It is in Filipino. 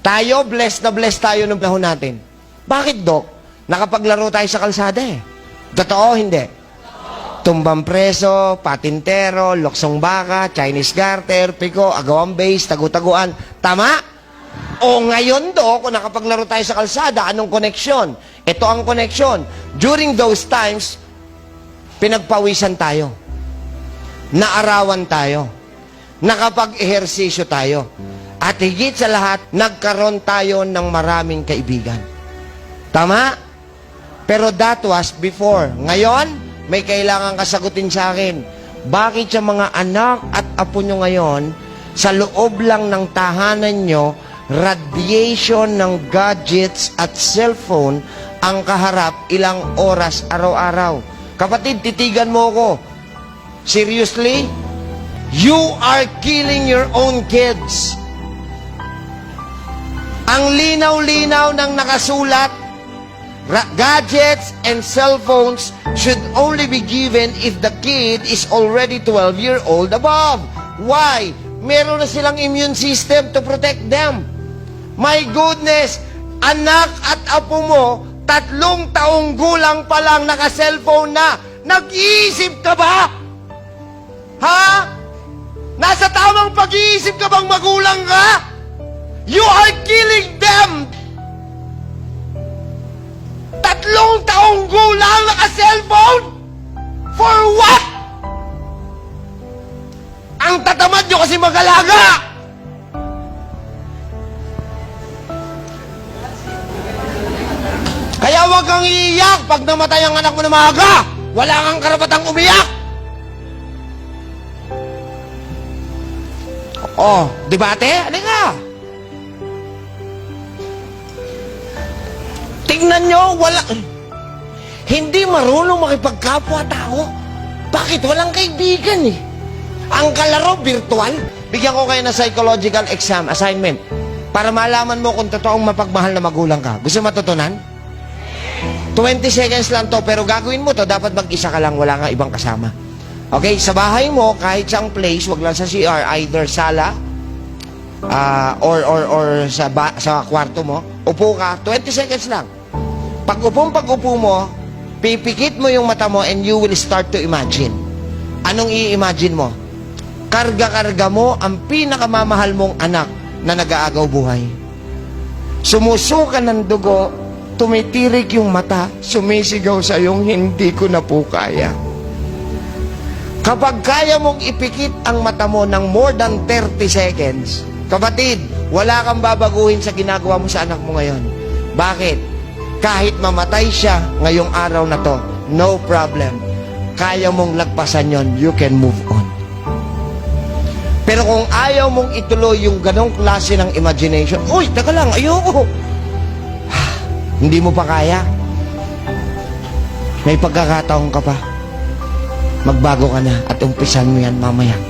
Tayo, blessed na blessed tayo ng panahon natin. Bakit, Dok? Nakapaglaro tayo sa kalsada eh. Totoo, hindi? Tumbang preso, patintero, loksong baka, Chinese garter, piko, agawang base, tagu-taguan. Tama? O ngayon, Dok, kung nakapaglaro tayo sa kalsada, anong koneksyon? Ito ang koneksyon. During those times, pinagpawisan tayo. Naarawan tayo. Nakapag-ehersisyo tayo. At higit sa lahat, nagkaroon tayo ng maraming kaibigan. Tama? Pero that was before. Ngayon, may kailangan kasagutin sa akin. Bakit sa mga anak at apo nyo ngayon, sa loob lang ng tahanan nyo, radiation ng gadgets at cellphone ang kaharap ilang oras araw-araw. Kapatid, titigan mo ko. Seriously? You are killing your own kids. Ang linaw-linaw ng nakasulat, gadgets and cell phones should only be given if the kid is already 12 year old above. Why? Meron na silang immune system to protect them. My goodness, anak at apo mo, tatlong taong gulang pa lang naka-cellphone na. Nag-iisip ka ba? Ha? Nasa tamang pag-iisip ka bang magulang ka? You are killing them! Tatlong taong gulang naka-cellphone? For what? Ang tatamad nyo kasi mag-alaga! Kaya huwag kang iiyak pag namatay ang anak mo na maaga! Wala kang karapatang umiyak! Oh, debate? Ano Tingnan nyo, wala... Hindi marunong makipagkapwa-tao. Bakit? Walang kaibigan eh. Ang kalaro, virtual. Bigyan ko kayo ng psychological exam assignment para malaman mo kung totoong mapagmahal na magulang ka. Gusto matutunan? 20 seconds lang to, pero gagawin mo to, dapat mag-isa ka lang, wala kang ibang kasama. Okay, sa bahay mo, kahit saang place, wag lang sa CR, either sala, ah, or, or, or sa, ba, sa kwarto mo, upo ka, 20 seconds lang. Pag upong pag-upo mo, pipikit mo yung mata mo and you will start to imagine. Anong i-imagine mo? Karga-karga mo ang pinakamamahal mong anak na nag-aagaw buhay. Sumusuka ng dugo, tumitirik yung mata, sumisigaw sa iyong hindi ko na po kaya. Kapag kaya mong ipikit ang mata mo ng more than 30 seconds, kapatid, wala kang babaguhin sa ginagawa mo sa anak mo ngayon. Bakit? Kahit mamatay siya ngayong araw na to, no problem. Kaya mong lagpasan yon, you can move on. Pero kung ayaw mong ituloy yung ganong klase ng imagination, uy, taka lang, ayoko. Hindi mo pa kaya. May pagkakataon ka pa. Magbago ka na at umpisan mo yan mamaya.